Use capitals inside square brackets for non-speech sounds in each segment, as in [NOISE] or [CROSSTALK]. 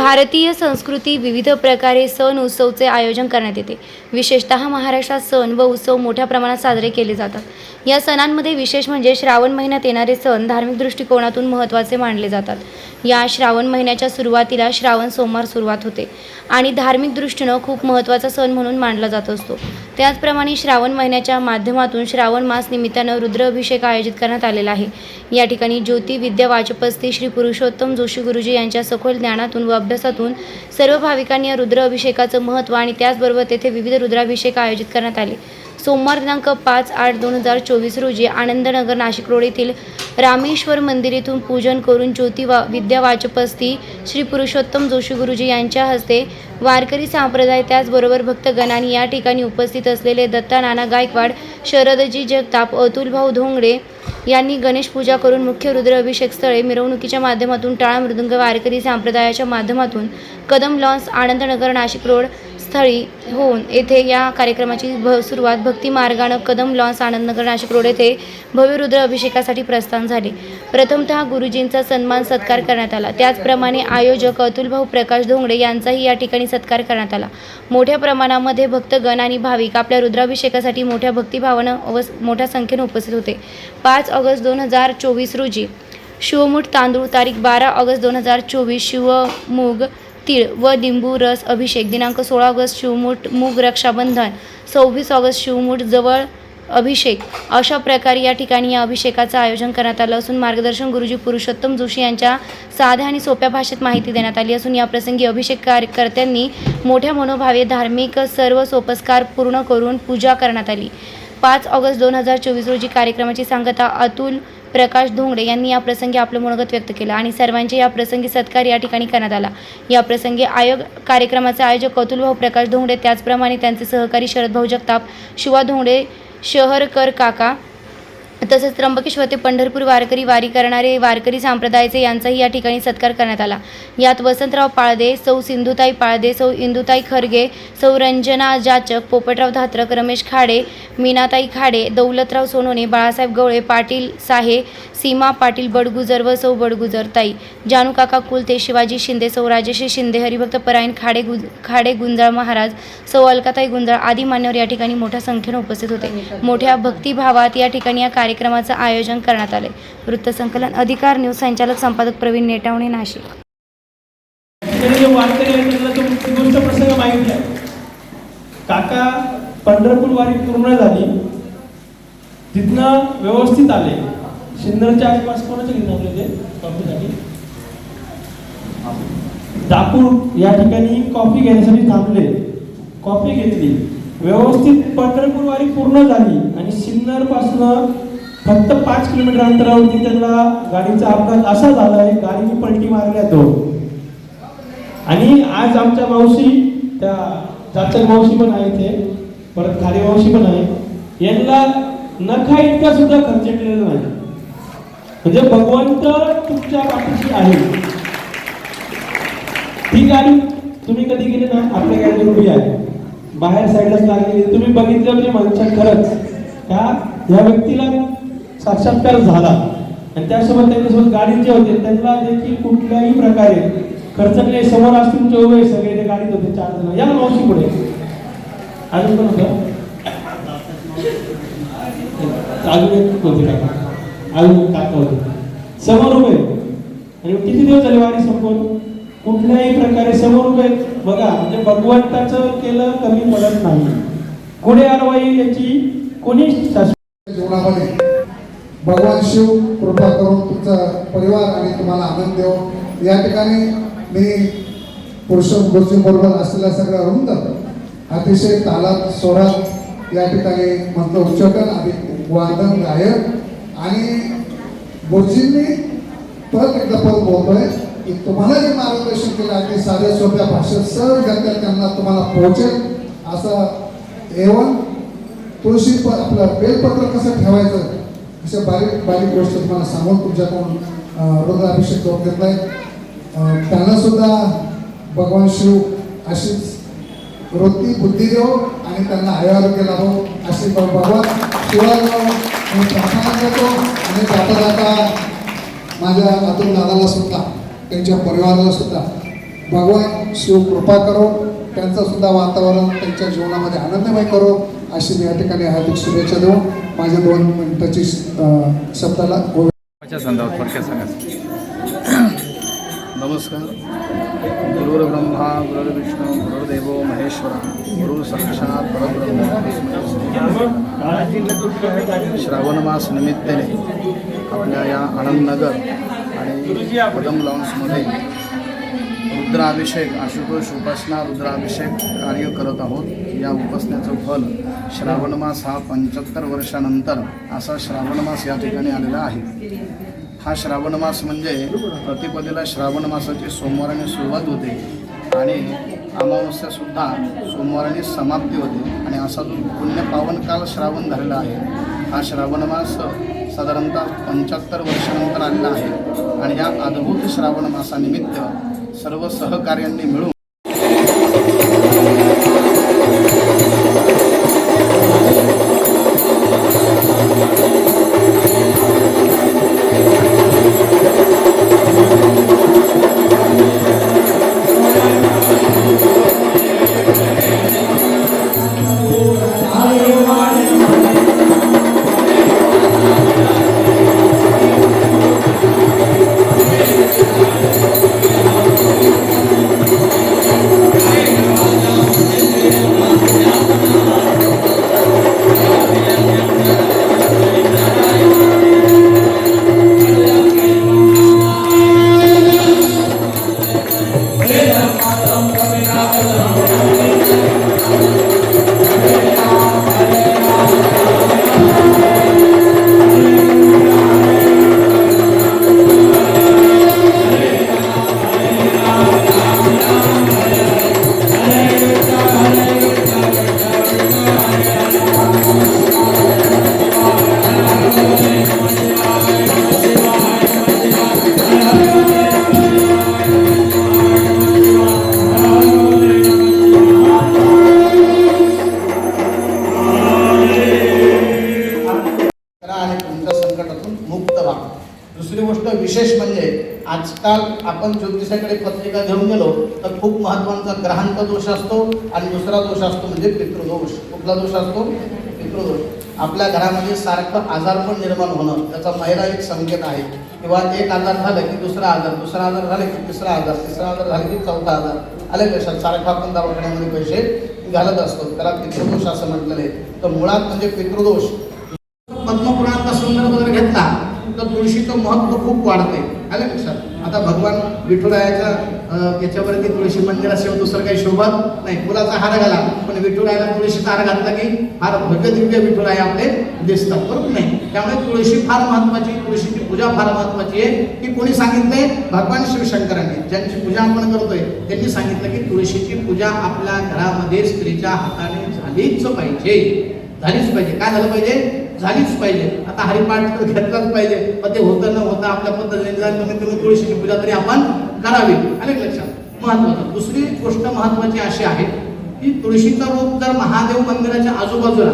भारतीय संस्कृती विविध प्रकारे सण उत्सवचे आयोजन करण्यात येते. विशेषतः महाराष्ट्रात सण व उत्सव मोठ्या प्रमाणात साजरे केले जातात. या सणांमध्ये विशेष म्हणजे श्रावण महिन्यात येणारे सण धार्मिक दृष्टिकोनातून महत्त्वाचे मानले जातात. या श्रावण महिन्याच्या सुरुवातीला श्रावण सोमवार सुरुवात होते आणि धार्मिक दृष्टीनं खूप महत्त्वाचा सण म्हणून मानला जात असतो. त्याचप्रमाणे श्रावण महिन्याच्या माध्यमातून श्रावण मास निमित्तानं रुद्राभिषेक आयोजित करण्यात आलेला आहे. या ठिकाणी ज्योती विद्या वाचपस्ती श्री पुरुषोत्तम जोशी गुरुजी यांच्या सखोल ज्ञानातून व अभ्यासातून सर्व भाविकांनी या रुद्र अभिषेकाचं महत्त्व आणि त्याचबरोबर तेथे विविध रुद्राभिषेक आयोजित करण्यात आले. सोमवार दिनांक पाच आठ दोन हजार चोवीस रोजी आनंदनगर नाशिक रोड येथील रामेश्वर मंदिर येथून पूजन करून ज्योती वा विद्या वाचपस्ती श्री पुरुषोत्तम जोशी गुरुजी यांच्या हस्ते वारकरी संप्रदाय त्याचबरोबर भक्तगणांनी या ठिकाणी उपस्थित असलेले दत्ता नाना गायकवाड शरदजी जगताप अतुलभाऊ धोंगडे यांनी गणेश पूजा करून मुख्य रुद्र अभिषेक स्थळे मिरवणुकीच्या माध्यमातून टाळा मृदुंग वारकरी संप्रदायाच्या माध्यमातून कदम लॉन्स आनंदनगर नाशिक रोड स्थळी होऊन येथे या कार्यक्रमाची भ सुरुवात भक्ती मार्गानं कदम लॉन्स आनंदनगर नाशिक रोड येथे भव्य रुद्र अभिषेकासाठी प्रस्थान झाले. प्रथमतः गुरुजींचा सन्मान सत्कार करण्यात आला. त्याचप्रमाणे आयोजक अतुलभाऊ प्रकाश धोंगडे यांचाही या ठिकाणी सत्कार करण्यात आला. मोठ्या प्रमाणामध्ये भक्तगण आणि भाविक आपल्या रुद्राभिषेकासाठी मोठ्या भक्तिभावानं व मोठ्या संख्येनं उपस्थित होते. पाच ऑगस्ट दोन हजार चोवीस रोजी शिवमुठ तांदूळ तारीख बारा ऑगस्ट दोन हजार चोवीस शिवमूग तीळ व लिंबू रस अभिषेक. दिनांक सोळा ऑगस्ट शिवमूठ मूग रक्षाबंधन. सव्वीस ऑगस्ट शिवमूठ जवळ अभिषेक. अशा प्रकारे या ठिकाणी या अभिषेकाचं आयोजन करण्यात आलं असून मार्गदर्शन गुरुजी पुरुषोत्तम जोशी यांच्या साध्या आणि सोप्या भाषेत माहिती देण्यात आली असून याप्रसंगी अभिषेक कार्यकर्त्यांनी मोठ्या मनोभावे धार्मिक सर्व सोपस्कार पूर्ण करून पूजा करण्यात आली. पाच ऑगस्ट दोन हजार चोवीस रोजी कार्यक्रमाची सांगता अतुल प्रकाश धोंगडे यांनी या प्रसंगी आपलं मनोगत व्यक्त केलं आणि सर्वांचे या प्रसंगी सत्कार या ठिकाणी करण्यात आला. या प्रसंगी आयोग कार्यक्रमाचे आयोजक अतुलभाऊ प्रकाश धोंगडे त्याचप्रमाणे त्यांचे सहकारी शरदभाऊ जगताप शिवा धोंगडे शहरकर काका तसेच त्र्यंबकेश्वर ते पंढरपूर वारकरी वारी करणारे वारकरी संप्रदायाचे यांचाही या ठिकाणी सत्कार करण्यात आला. यात वसंतराव पाळदे सौ सिंधुताई पाळदे सौ इंदुताई खरगे सौ रंजना जाचक पोपटराव धात्रक रमेश खाडे मीनाताई खाडे दौलतराव सोनोने बाळासाहेब गवळे पाटील साहे सीमा पाटील बडगुजर व सौ बडगुजर ताई जानूकाका कुलते शिवाजी शिंदे सौ राजेश्री शिंदे हरिभक्त परायण खाडे गुज खाडे गुंजाळ महाराज सौ अलकाताई गुंजाळ आदी मान्यवर या ठिकाणी मोठ्या संख्येने उपस्थित होते. मोठ्या भक्तिभावात या ठिकाणी या कार्यक्रमाचं आयोजन करण्यात आले वृत्तसंकलन अधिकार न्यूज संचालक संपादक प्रवीण नेटावणे नाशिक. काका पंढरपूर वारी पूर्ण झाली. तिथनं व्यवस्थित आले. सिन्नरच्या आसपास कोणाचे घरी थांबले ते कॉफीसाठी? दापूर या ठिकाणी कॉफी घेण्यासाठी थांबले. कॉफी घेतली. व्यवस्थित पंढरपूर वारी पूर्ण झाली आणि सिन्नरपासून फक्त पाच किलोमीटर अंतरावरती त्यांना गाडीचा अपघात असा झालाय गाडीने पलटी मारल्या दोन आणि आज आमच्या मावशी त्या जाचक मावशी पण आहे ते परत खाली मावशी पण आहे यांना नखा इतका सुद्धा खर्च केलेला नाही. म्हणजे भगवंत तुमच्या पाठीशी आहे. ती गाडी तुम्ही कधी गेले ना आपल्या गाडी उभी आहे. बाहेर साईडलाच लागलेली तुम्ही बघितलं म्हणजे माणसा खरंच त्या या व्यक्तीला साक्षात्कार झाला. आणि त्यासोबत त्यांच्यासोबत गाडी जे होते त्यांना देखील कुठल्याही प्रकारे खर्चले समोर असतील तुमचे उभे सगळे ते गाडीत होते चार जण. या मावशी पुढे. अजून पण होतं? अजून एक होते का? अजून काका होते समोर उभे आणि किती दिवस झाले वारी संपवून? कुठल्याही प्रकारे समोर उभे बघा म्हणजे भगवंताचं केलं कमी पडत नाही. पुढे आरवाई याची कोणी जीवनामध्ये भगवान शिव कृपा करून तुमचा परिवार आणि तुम्हाला आनंद देव. या ठिकाणी मी पुरुषोत्तम गोष्टीबरोबर असलेल्या सगळ्या रुंद अतिशय तालात स्वरात या ठिकाणी म्हटलं उच्चाटन आणि वादन गायक आणि गुरुजींनी परत एकदा परत बोलतोय की तुम्हाला जे मार्गदर्शन केलं अगदी साध्या सोप्या भाषेत सहज गत्यात त्यांना तुम्हाला पोहोचेल. असं एवन तुळशी पण आपलं बेलपत्र कसं ठेवायचं अशा बारीक बारीक गोष्ट तुम्हाला सांगून तुमच्याकडून रुद्राभिषेक करून घेतलाय. अं, त्यांना सुद्धा भगवान शिव अशीच वृत्ती बुद्धी देव आणि त्यांना आयुर्वेद लाभो हो. अशी भगवान शिवाय मी प्रार्थना करतो आणि जाता जाता माझ्या अतुल दादाला सुद्धा त्यांच्या परिवाराला सुद्धा भगवान शिव कृपा करो त्यांचं सुद्धा वातावरण त्यांच्या जीवनामध्ये आनंदमय करो अशी मी या ठिकाणी हार्दिक शुभेच्छा देऊन माझ्या दोन मिनिटाची शब्दाला गोड च्या संदर्भात थोडक्यात सांगा. [CLEARS THROAT] नमस्कार. गुरुर्ब्रह्मा गुरुर्विष्णू गुरुर्देवो महेश्वरा गुरु साक्षात परब्रह्म श्रावण मास निमित्ताने आपल्या या आनंदनगर आणि कदम लॉन्समध्ये रुद्राभिषेक आशुतोष उपासना रुद्राभिषेक कार्य करत आहोत. या उपासनेचं फल श्रावण मास हा पंच्याहत्तर वर्षानंतर असा श्रावण मास या ठिकाणी आलेला आहे. हा श्रावण मास म्हणजे प्रतिपदेला श्रावण मासाची सोमवाराने सुरुवात होते आणि अमावस्यासुद्धा सोमवाराने समाप्ती होते आणि असा जो पुण्य पावन काल श्रावण झालेला आहे हा श्रावण मास साधारणतः पंच्याहत्तर वर्षानंतर आलेला आहे. आणि या अद्भुत श्रावण मासानिमित्त सर्व सहकार्यांनी मिळून संकटातून मुक्त व्हा दुसरी गोष्ट विशेष म्हणजे आजकाल आपण ज्योतिषाकडे पत्रिका घेऊन गेलो तर खूप महत्त्वाचा ग्रहांचा दोष असतो आणि दुसरा दोष असतो म्हणजे पितृदोष. कुठला दोष असतो? पितृदोष. आपल्या घरामध्ये सारखं आजारपण निर्माण होणं त्याचा महिला एक संकेत आहे. किंवा एक आजार झाला की दुसरा आजार दुसरा आजार झाला की तिसरा आजार तिसरा आजार झाला की चौथा आजार. आले पैशात सारखा आपण दवाखान्यामध्ये पैसे घालत असतो. त्याला पितृदोष असं म्हटलेलं आहे. तर मुळात म्हणजे पितृदोष तर महत्त्व खूप वाढते आलं लक्षात आता भगवान विठुरायाच्या याच्यावरती तुळशी मंदिराशिवाय दुसरं काही शोभत नाही. फुलाचा हार घाला. पण विठुरायाला तुळशीचा हार घातला की हार भगदिव्य विठुराय आपले दिसतात. बरोबर नाही? त्यामुळे तुळशी फार महत्वाची तुळशीची पूजा फार महत्वाची आहे की कोणी सांगितलंय? भगवान शिवशंकरांनी ज्यांची पूजा आपण करतोय त्यांनी सांगितलं की तुळशीची पूजा आपल्या घरामध्ये स्त्रीच्या हाताने झालीच पाहिजे. झालीच पाहिजे. काय झालं पाहिजे? झालीच पाहिजे. आता हरिपाठ तर घेतलाच पाहिजे. पण ते होतं न होतं आपल्या पद्धतीने तुळशीची पूजा तरी आपण करावी. आले लक्षात. महत्वाचं. दुसरी गोष्ट महत्वाची अशी आहे की तुळशीचा रोप जर महादेव मंदिराच्या आजूबाजूला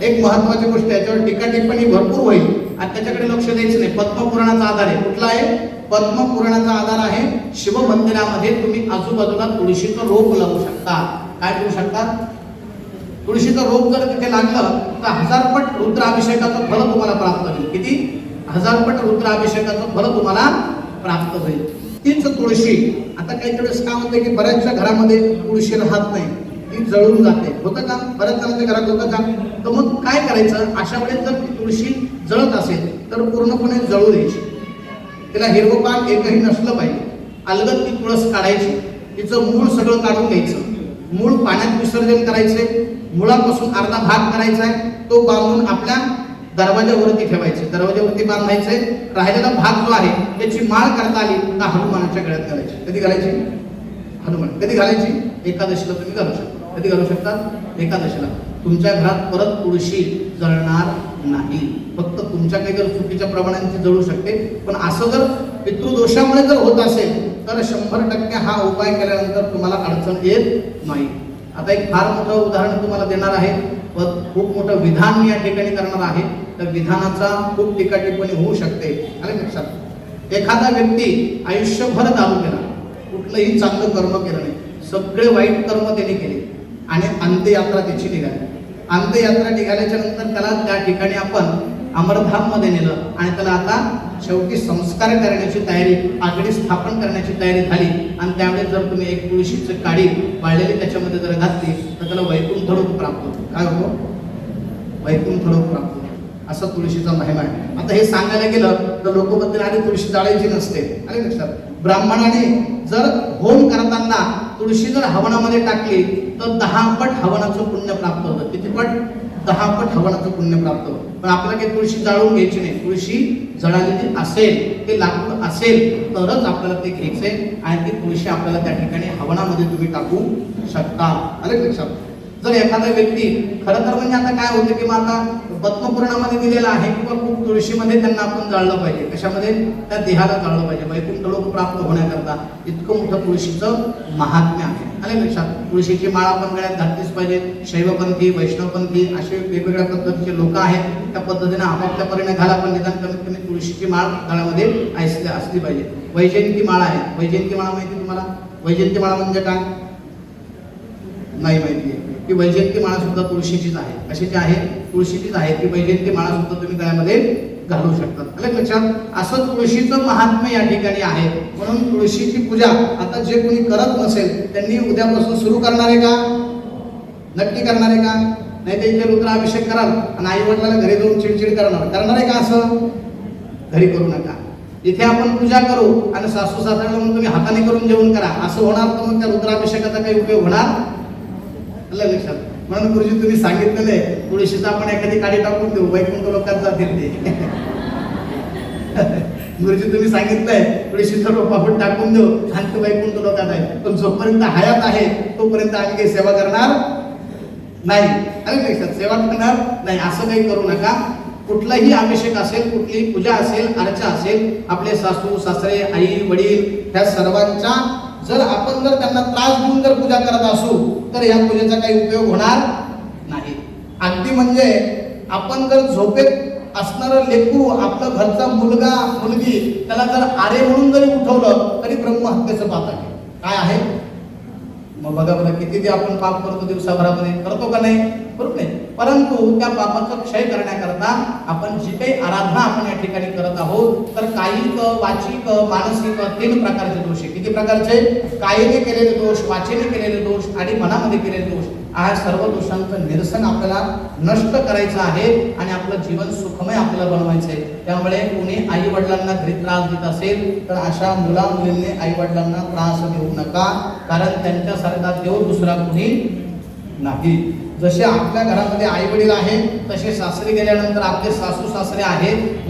एक महत्वाची गोष्ट आहे याच्यावर टीका टिप्पणी भरपूर होईल. आणि त्याच्याकडे लक्ष द्यायचं नाही. पद्मपुराणाचा आधार आहे. कुठला आहे? पद्मपुराणाचा आधार आहे शिवमंदिरामध्ये तुम्ही आजूबाजूला तुळशीचं रोप लावू शकता. काय करू शकता? तुळशीचं रोप जर तिथे लागलं तर हजारपट रुद्राभिषेकाचं फल तुम्हाला प्राप्त होईल. किती? हजारपट रुद्राभिषेकाचं फल तुम्हाला प्राप्त होईल. तीच तुळशी. आता काही वेळेस काय होतं की बऱ्याचशा घरामध्ये तुळशी राहत नाही. ती जळून जाते. होतं का? बऱ्याच जणांच्या घरात होतं का? तर मग काय करायचं? अशा वेळेस जर ती तुळशी जळत असेल तर पूर्णपणे जळू द्यायची. तिला हिरवं पान एकही नसलं पाहिजे. अलगद ती तुळस काढायची. तिचं मूळ सगळं काढून घ्यायचं. मूळ पाण्यात विसर्जन करायचे मुळापासून अर्धा भाग करायचा आहे. तो बांधून आपल्या दरवाजावरती ठेवायचे. दरवाजावरती बांधायचे. राहिलेला भाग जो आहे त्याची माळ करता आली तर हनुमानाच्या गळ्यात घालायची. कधी घालायची? हनुमान. कधी घालायची? एकादशीला तुम्ही घालू शकता. कधी घालू शकता? एकादशीला. तुमच्या घरात परत तुळशी जळणार नाही. फक्त तुमच्या काही जर चुकीच्या प्रमाणांची जळू शकते. पण असं जर पितृदोषामुळे जर होत असेल तर शंभर टक्के हा उपाय केल्यानंतर तुम्हाला अडचण येत नाही. आता एक फार मोठं उदाहरण तुम्हाला देणार आहे व खूप मोठं विधान मी या ठिकाणी करणार आहे. त्या विधानाचा खूप टीका टिप्पणी होऊ शकते. आणि लक्षात? एखादा व्यक्ती आयुष्यभर दारू केला कुठलंही चांगलं कर्म केलं नाही. सगळे वाईट कर्म त्याने केले. आणि अंत्ययात्रा त्याची निघाली. अंत्ययात्रा निघाल्याच्या नंतर त्याला त्या ठिकाणी आपण अमरधाममध्ये नेलं. आणि त्याला आता शेवटी संस्कार करण्याची तयारी आगडी स्थापन करण्याची तयारी झाली. आणि त्यामुळे जर तुम्ही एक तुळशीचं काडी वाळलेली त्याच्यामध्ये जर घातली तर त्याला वैकुंठ लोक प्राप्त होतो. काय होतो वैकुंठ लोक प्राप्त होतो. असा तुळशीचा महिमा आहे. आता हे सांगायला गेलं तर लोक आधी तुळशी जाळायची नसते. आले लक्षात? ब्राह्मणाने जर होम करताना तुळशी जर हवनामध्ये टाकली तर दहा पट हवनाचं पुण्य प्राप्त होतं. किती पट? दहा पट हवनाचं पुण्य प्राप्त होतं. पण आपल्याला काही तुळशी जाळून घ्यायची नाही. तुळशी जळालेली असेल ते लाकूड असेल तरच आपल्याला ते घ्यायचं आहे आणि ती तुळशी आपल्याला त्या ठिकाणी हवनामध्ये तुम्ही टाकू शकता. अरे लक्षात? जर एखादा व्यक्ती खरं तर म्हणजे आता काय होतं की मग आता पद्मपुराणामध्ये दिलेलं आहे किंवा खूप तुळशीमध्ये त्यांना आपण जाळलं पाहिजे. कशामध्ये? त्या देहाला जाळलं पाहिजे. वैकुंठ लोक प्राप्त होण्याकरता इतकं मोठं तुळशीचं महात्म्य आहे. आले लक्षात? तुळशीची माळ आपण गळ्यात घातलीच पाहिजे. शैवपंथी वैष्णवपंथी असे वेगवेगळ्या पद्धतीचे लोक आहेत. त्या पद्धतीने आपापल्या परीने घाला पण निदान कमीत कमी तुळशीची माळ गळ्यामध्ये असली असली पाहिजे. वैजयंती माळा आहे. वैजयंती माळा माहिती तुम्हाला? वैजयंती माळा म्हणजे काय? नाही माहिती आहे. की वैजयंती माळा सुद्धा तुळशीचीच आहे. कशाची आहे? तुळशीचीच आहे ती वैजयंती माळा सुद्धा तुम्ही गळ्यामध्ये घालू शकतात. आलं लक्षात असं तुळशीचं महात्म्य या ठिकाणी आहे. म्हणून तुळशीची पूजा आता जे कोणी करत नसेल त्यांनी उद्यापासून सुरू करणार आहे का? नक्की करणार आहे का? नाही ते इथे रुद्राभिषेक कराल आणि आई वडिलांना घरी जाऊन चिडचिड करणार. करणार आहे का असं? घरी करू नका. इथे आपण पूजा करू आणि सासू सासऱ्याला म्हणून तुम्ही हाताने करून जेवण करा. असं होणार तर मग त्या रुद्राभिषेकाचा काही उपयोग होणार? लक्षात. म्हणून गुरुजी तुम्ही सांगितलेलं आहे तुळशीचा आपण एखादी काडी टाकून देऊ वैकुंठ लोकात जातील ते. [LAUGHS] गुरुजी तुम्ही सांगितलंय तुळशीचं रोप आपण टाकून देऊ आणि ते वैकुंठ लोकात आहे. पण जोपर्यंत हयात आहे तोपर्यंत आम्ही काही सेवा करणार नाही. आम्ही सेवा करणार नाही असं काही करू नका. कुठलाही अभिषेक असेल कुठलीही पूजा असेल अर्चा असेल आपले सासू सासरे आई वडील ह्या सर्वांच्या जर आपण जर त्यांना त्रास देऊन जर पूजा करत असू तर या पूजेचा काही उपयोग होणार नाही. अगदी म्हणजे आपण जर झोपेत असणारं लेकरू आपलं घरचा मुलगा मुलगी त्याला जर आरे म्हणून जरी उठवलं तरी ब्रह्महत्येचं पात आहे. काय आहे? मग बघा बघा किती ते आपण पाप करतो दिवसाभरामध्ये करतो का नाही? बरोबर नाही परंतु त्या पापाचा क्षय करण्याकरता आपण जी काही आराधना आपण या ठिकाणी करत आहोत तर कायिक वाचिक मानसिक तीन प्रकारचे दोष आहे किती प्रकारचे? कायेने केलेले दोष वाचेने केलेले दोष आणि मनामध्ये केलेले दोष. हा सर्व दोषांचं निरसन आपल्याला नष्ट करायचं आहे आणि आपलं जीवन सुखमय आपल्याला बनवायचं आहे. त्यामुळे कोणी आई वडिलांना घरी त्रास देत असेल तर अशा मुला मुलींनी आई वडिलांना त्रास देऊ नका कारण त्यांच्यासारखा देव दुसरा कोणी नाही. जसे आपल्या घरामध्ये आई वडील आहेत तसे सासरी गेल्यानंतर आपले सासू सासरे आहेत